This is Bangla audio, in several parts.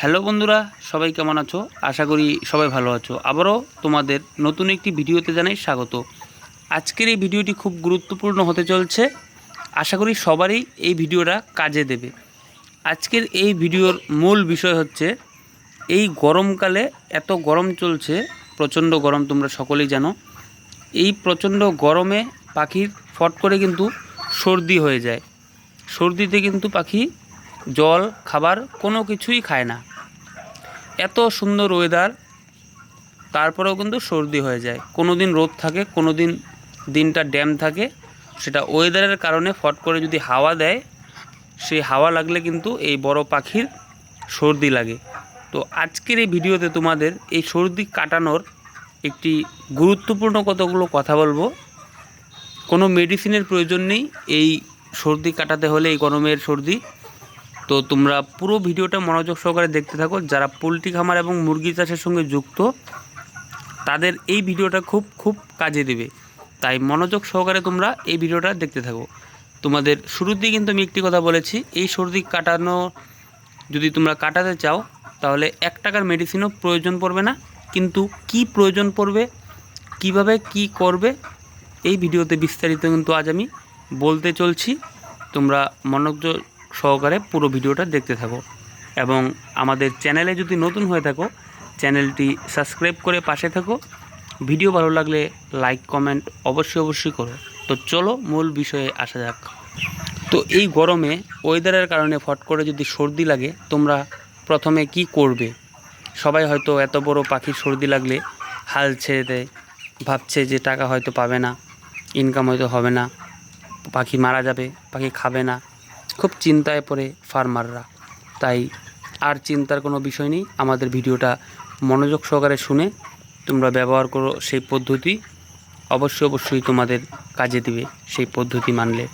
হ্যালো বন্ধুরা, সবাই কেমন আছো? আশা করি সবাই ভালো আছো। আবারও তোমাদের নতুন একটি ভিডিওতে জানাই স্বাগত। আজকের এই ভিডিওটি খুব গুরুত্বপূর্ণ হতে চলছে। আশা করি সবারই এই ভিডিওটা কাজে দেবে। আজকের এই ভিডিওর মূল বিষয় হচ্ছে, এই গরমকালে এত গরম চলছে, প্রচণ্ড গরম তোমরা সকলেই জানো। এই প্রচণ্ড গরমে পাখির ফট করে কিন্তু সর্দি হয়ে যায়। সর্দিতে কিন্তু পাখি জল, খাবার কোনো কিছুই খায় না। এত সুন্দর ওয়েদার তারপরেও কিন্তু সর্দি হয়ে যায়। কোনো দিন রোদ থাকে কোনো দিন দিনটা ড্যাম থাকে। সেটা ওয়েদারের কারণে ফট করে যদি হাওয়া দেয়, সেই হাওয়া লাগলে কিন্তু এই বড় পাখির সর্দি লাগে। তো আজকের এই ভিডিওতে তোমাদের এই সর্দি কাটানোর একটি গুরুত্বপূর্ণ কতগুলো কথা বলব। কোনো মেডিসিনের প্রয়োজন নেই, এই সর্দি কাটাতে হলে এই গরমের সর্দি। তো তোমরা পুরো ভিডিওটা মনোযোগ সহকারে দেখতে থাকো। যারা পোলট্রি খামার এবং মুরগি চাষের সঙ্গে যুক্ত, তাদের এই ভিডিওটা খুব খুব কাজে দেবে। তাই মনোযোগ সহকারে তোমরা এই ভিডিওটা দেখতে থাকো। তোমাদের শুরুতেই কিন্তু আমি একটি কথা বলেছি, এই সর্দি কাটানো যদি তোমরা কাটাতে চাও, তাহলে এক টাকার মেডিসিনও প্রয়োজন পড়বে না। কিন্তু কি প্রয়োজন পড়বে, কীভাবে কি করবে, এই ভিডিওতে বিস্তারিত কিন্তু আজ আমি বলতে চলছি। তোমরা মনোযোগ সহকারে পুরো ভিডিওটা দেখতে থাকো। এবং আমাদের চ্যানেলে যদি নতুন হয়ে থাকো, চ্যানেলটি সাবস্ক্রাইব করে পাশে থাকো। ভিডিও ভালো লাগলে লাইক, কমেন্ট অবশ্যই অবশ্যই করো। তো চলো মূল বিষয়ে আসা যাক। তো এই গরমে ওয়েদারের কারণে ফট করে যদি সর্দি লাগে, তোমরা প্রথমে কি করবে? সবাই হয়তো এত বড় পাখির সর্দি লাগলে হাল ছেড়ে দেয়, ভাবছে যে টাকা হয়তো পাবে না ইনকাম হয়তো হবে না, পাখি মারা যাবে, পাখি খাবে না। খুব চিন্তায় পড়ে ফার্মাররা তাই আর চিন্তার কোনো বিষয় নেই, আমাদের ভিডিওটা মনোযোগ সহকারে শুনে তোমরা ব্যবহার করো সেই পদ্ধতি। অবশ্যই অবশ্যই তোমাদের কাজে দিবে সেই পদ্ধতি মানলে।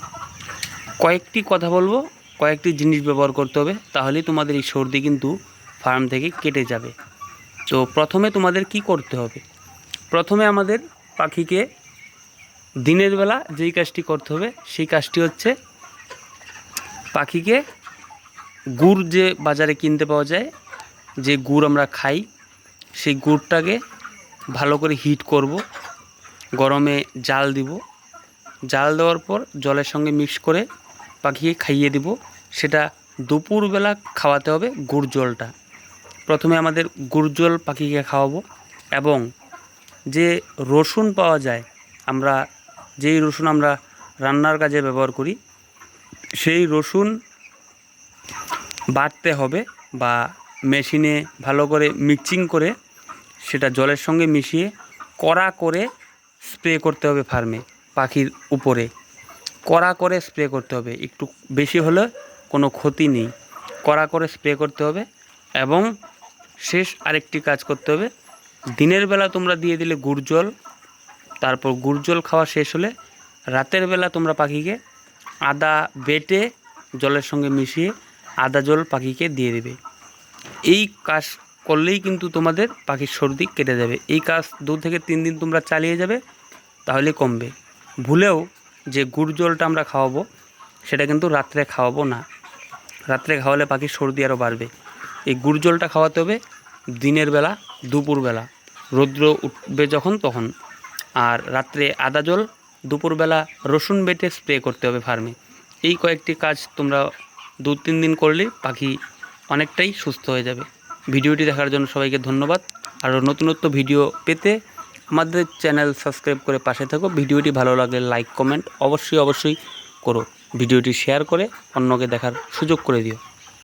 কয়েকটি কথা বলব, কয়েকটি জিনিস ব্যবহার করতে হবে, তাহলেই তোমাদের এই সর্দি কিন্তু ফার্ম থেকে কেটে যাবে। তো প্রথমে তোমাদের কি করতে হবে? প্রথমে আমাদের পাখিকে দিনের বেলা যেই কাজটি করতে হবে, সেই কাজটি হচ্ছে পাখিকে গুড় যে বাজারে কিনতে পাওয়া যায়, যে গুড় আমরা খাই, সেই গুড়টাকে ভালো করে হিট করব, গরমে জাল দিব। জাল দেওয়ার পর জলের সঙ্গে মিক্স করে পাখিকে খাইয়ে দিব। সেটা দুপুরবেলা খাওয়াতে হবে গুড় জলটা। প্রথমে আমাদের গুড় জল পাখিকে খাওয়াবো এবং যে রসুন পাওয়া যায়, আমরা যেই রসুন আমরা রান্নার কাজে ব্যবহার করি সেই রসুন বাটতে হবে বা মেশিনে ভালো করে মিক্সিং করে সেটা জলের সঙ্গে মিশিয়ে কড়া করে স্প্রে করতে হবে ফার্মে, পাখির উপরে। কড়া করে স্প্রে করতে হবে, একটু বেশি হলে কোনো ক্ষতি নেই। কড়া করে স্প্রে করতে হবে এবং শেষ আরেকটি কাজ করতে হবে, দিনের বেলা তোমরা দিয়ে দিলে গুড় জল, তারপর গুড় জল খাওয়া শেষ হলে রাতের বেলা তোমরা পাখিকে আদা বেটে জলের সঙ্গে মিশিয়ে আদা জল পাখিকে দিয়ে দেবে। এই কাজ করলেই কিন্তু তোমাদের পাখির সর্দি কেটে যাবে। এই কাজ দু থেকে তিন দিন তোমরা চালিয়ে যাবে, তাহলে কমবে। ভুলেও যে গুড় জলটা আমরা খাওয়াবো, সেটা কিন্তু রাত্রে খাওয়াবো না। রাত্রে খাওয়ালে পাখির সর্দি আরও বাড়বে। এই গুড় জলটা খাওয়াতে হবে দিনের বেলা, দুপুরবেলা। রৌদ্র উঠবে যখন তখন। আর রাত্রে আদা জল দুপুরবেলা রসুন বেটে স্প্রে করতে হবে ফার্মে এই কয়েকটি কাজ তোমরা দু তিন দিন করলে পাখি অনেকটাই সুস্থ হয়ে যাবে। ভিডিওটি দেখার জন্য সবাইকে ধন্যবাদ। আরও নতুনত্ব ভিডিও পেতে আমাদের চ্যানেল সাবস্ক্রাইব করে পাশে থাকো। ভিডিওটি ভালো লাগলে লাইক কমেন্ট অবশ্যই অবশ্যই করো। ভিডিওটি শেয়ার করে অন্যকে দেখার সুযোগ করে দিও।